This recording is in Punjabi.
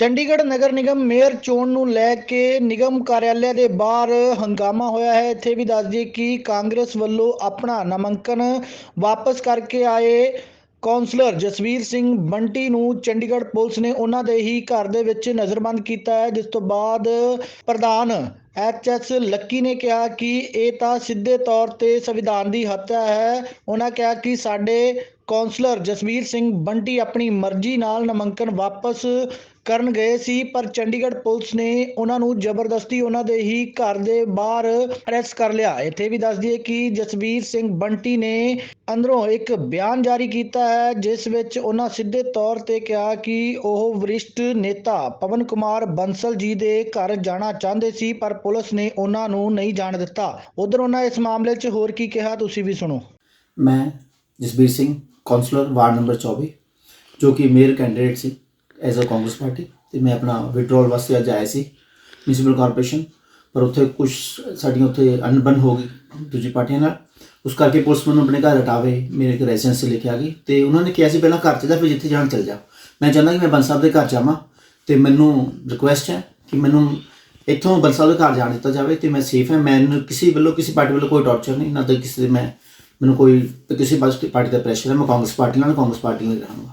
ਚੰਡੀਗੜ੍ਹ ਨਗਰ ਨਿਗਮ ਮੇਅਰ ਚੋਣ ਨੂੰ ਲੈ ਕੇ ਨਿਗਮ ਕਾਰਿਆਲਿਆ ਦੇ ਬਾਹਰ ਹੰਗਾਮਾ ਹੋਇਆ ਹੈ। ਇੱਥੇ ਵੀ ਦੱਸ ਦਈਏ ਕਿ ਕਾਂਗਰਸ ਵੱਲੋਂ ਆਪਣਾ ਨਾਮਾਂਕਨ ਵਾਪਸ ਕਰਕੇ ਆਏ ਕੌਂਸਲਰ ਜਸਵੀਰ ਸਿੰਘ ਬੰਟੀ ਨੂੰ ਚੰਡੀਗੜ੍ਹ ਪੁਲਿਸ ਨੇ ਉਹਨਾਂ ਦੇ ਹੀ ਘਰ ਦੇ ਵਿੱਚ ਨਜ਼ਰਬੰਦ ਕੀਤਾ ਹੈ, ਜਿਸ ਤੋਂ ਬਾਅਦ ਪ੍ਰਧਾਨ ਐਚਐਸ ਲੱਕੀ ਨੇ ਕਿਹਾ ਕਿ ਇਹ ਤਾਂ ਸਿੱਧੇ ਤੌਰ ਤੇ ਸੰਵਿਧਾਨ ਦੀ ਹੱਤਿਆ ਹੈ। ਉਹਨਾਂ ਕਿਹਾ ਕਿ ਸਾਡੇ ਕੌਂਸਲਰ ਜਸਵੀਰ ਸਿੰਘ ਬੰਟੀ ਆਪਣੀ ਮਰਜ਼ੀ ਨਾਲ ਨਾਮਾਂਕਨ ਵਾਪਸ ਕਰਨ ਗਏ ਸੀ, ਪਰ ਚੰਡੀਗੜ੍ਹ ਪੁਲਿਸ ਨੇ ਉਹਨਾਂ ਨੂੰ ਜ਼ਬਰਦਸਤੀ ਉਹਨਾਂ ਦੇ ਹੀ ਘਰ ਦੇ ਬਾਹਰ ਅਰੈਸਟ ਕਰ ਲਿਆ। ਇੱਥੇ ਵੀ ਦੱਸ ਦਈਏ ਕਿ ਜਸਵੀਰ ਸਿੰਘ ਬੰਟੀ ਨੇ ਅੰਦਰੋਂ ਇੱਕ ਬਿਆਨ ਜਾਰੀ ਕੀਤਾ ਹੈ, ਜਿਸ ਵਿੱਚ ਉਹਨਾਂ ਸਿੱਧੇ ਤੌਰ ਤੇ ਕਿਹਾ ਕਿ ਉਹ ਵਰਿਸ਼ਟ ਨੇਤਾ ਪਵਨ ਕੁਮਾਰ ਬੰਸਲ ਜੀ ਦੇ ਘਰ ਜਾਣਾ ਚਾਹੁੰਦੇ ਸੀ, ਪਰ ਪੁਲਿਸ ਨੇ ਉਹਨਾਂ ਨੂੰ ਨਹੀਂ ਜਾਣ ਦਿੱਤਾ। ਉਧਰ ਉਹਨਾਂ ਇਸ ਮਾਮਲੇ 'ਚ ਹੋਰ ਕੀ ਕਿਹਾ, ਤੁਸੀਂ ਵੀ ਸੁਣੋ। ਮੈਂ Jasbir Singh councillor ward number 24 ਜੋ ਕਿ ਮੇਅਰ ਕੈਂਡੀਡੇਟ ਸੀ ਐਜ਼ ਅ ਕਾਂਗਰਸ ਪਾਰਟੀ ਤੇ ਮੈਂ ਆਪਣਾ ਵਿਡਰੋਲ ਵਾਸਤੇ ਅੱਜ ਆਇਆ ਸੀ ਮਿਊਨਿਸਪਲ ਕਾਰਪੋਰੇਸ਼ਨ ਪਰ ਉੱਥੇ ਕੁਝ ਸਾਡੀਆਂ ਉੱਥੇ ਅਣਬਣ ਹੋ ਗਈ ਦੂਜੀ ਪਾਰਟੀਆਂ ਨਾਲ। ਉਸ ਕਰਕੇ ਪੁਲਿਸ ਮੈਨੂੰ ਆਪਣੇ ਘਰ ਹਟਾਵੇ, ਮੇਰੇ ਇੱਕ ਰੈਜ਼ੀਡੈਂਸ ਲੈ ਕੇ ਆ ਗਈ ਤੇ ਉਹਨਾਂ ਨੇ ਕਿਹਾ ਸੀ ਪਹਿਲਾਂ ਘਰ 'ਚ ਜਾ, ਫਿਰ ਜਿੱਥੇ ਜਾਣ ਚੱਲ ਜਾ। ਮੈਂ ਚਾਹੁੰਦਾ ਕਿ ਮੈਂ ਬੰਸ ਸਾਹਿਬ ਦੇ ਘਰ ਜਾਵਾਂ ਤੇ ਮੈਨੂੰ ਰਿਕੁਐਸਟ ਹੈ ਕਿ ਮੈਨੂੰ ਇੱਥੋਂ ਬੰਸ ਸਾਹਿਬ ਦੇ ਘਰ ਜਾਣ ਦਿੱਤਾ ਜਾਵੇ ਤੇ ਮੈਂ ਸੇਫ ਹਾਂ। ਮੈਨੂੰ ਕਿਸੇ ਵੱਲੋਂ, ਕਿਸੇ ਪਾਰਟੀ ਵੱਲੋਂ ਕੋਈ ਟੌਰਚਰ ਨਹੀਂ, ਨਾ ਤਾਂ ਕਿਸੇ ਦੇ ਮੈਂ, ਮੈਨੂੰ ਕੋਈ, ਕਿਸੇ ਪਾਰਟੀ ਦਾ ਪ੍ਰੈਸ਼ਰ ਹੈ, ਮੈਂ ਕਾਂਗਰਸ ਪਾਰਟੀ ਨਾਲ, ਕਾਂਗਰਸ ਪਾਰਟੀ ਨਾਲ ਰਹਾਂਗਾ।